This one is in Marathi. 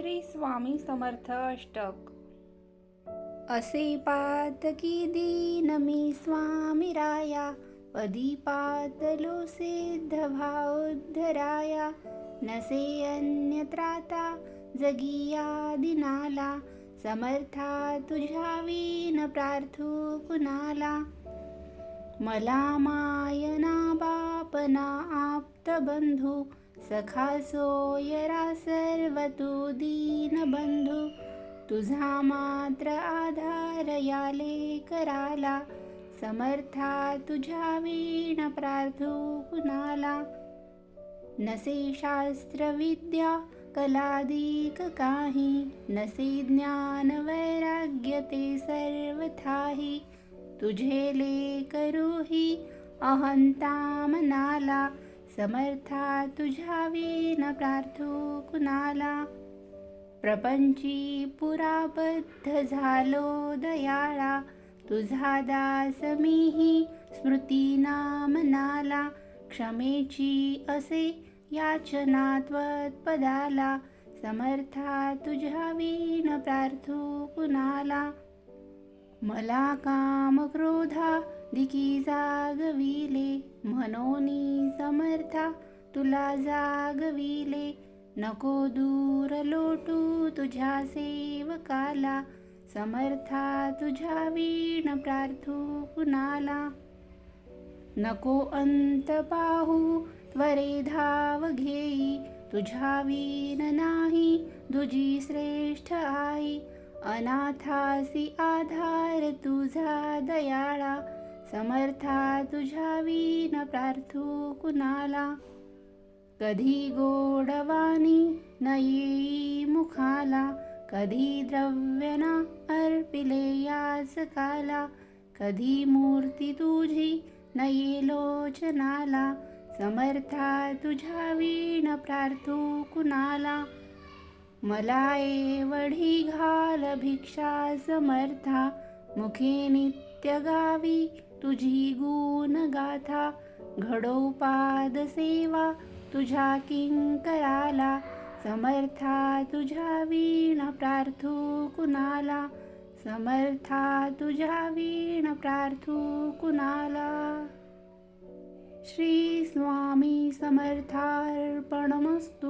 श्री स्वामी समर्थ अष्टक. असे पातकी दीन मी स्वामी राया पदी पातलो सिद्ध भावोद्धराया नसे अन्यत्राता जगिया दिनाला समर्था तुझ्या विन प्रार्थू कुणाला. मला मायना बापना आप्त बंधू सखा सोयरा सर्व तू दीन बंधू तुझा मात्र आधार याले कराला समर्था तुझ्या वीण प्रार्थू कुणाला नसे शास्त्र विद्या कलादिक काही नसे ज्ञान वैराग्य ते सर्वथाही तुझे ले करूही अहंता मनाला समर्था तुझ्या विन प्रार्थू कुणाला? प्रपंची पुराबद्ध झालो दयाळा तुझा दास मीही स्मृतीना मनाला क्षमेची असे याचनात्वत पदाला. समर्था तुझ्या विन प्रार्थू कुणाला? मला काम क्रोधा दिकी जागविले मनोनी समर्था तुला जागविले नको दूर लोटू तुझ्या सेवकाला समर्था तुझ्या वीण प्रार्थू कुणाला नको अंत पाहू त्वरे धाव घेई तुझ्या वीण नाही तुझी श्रेष्ठ आई. अनाथासी आधार तुझा दयाळा समर्था तुझ्या विन प्रार्थू कुणाला? कधी गोडवानी न येई मुखाला कधी द्रव्यना अर्पिले याच काला कधी मूर्ती तुझी न ये लोचनाला समर्था तुझ्या वीण प्रार्थू कुणाला? मला एवढी घाल भिक्षा समर्था मुखे नित्य गावी तुझी गुण गाथा. घडो पाद सेवा तुझ्या किंकराला समर्था तुझ्या वीण प्रार्थू कुणाला. समर्था तुझ्या वीण प्रार्थू कुणाला. श्री स्वामी समर्थार्पणमस्तु.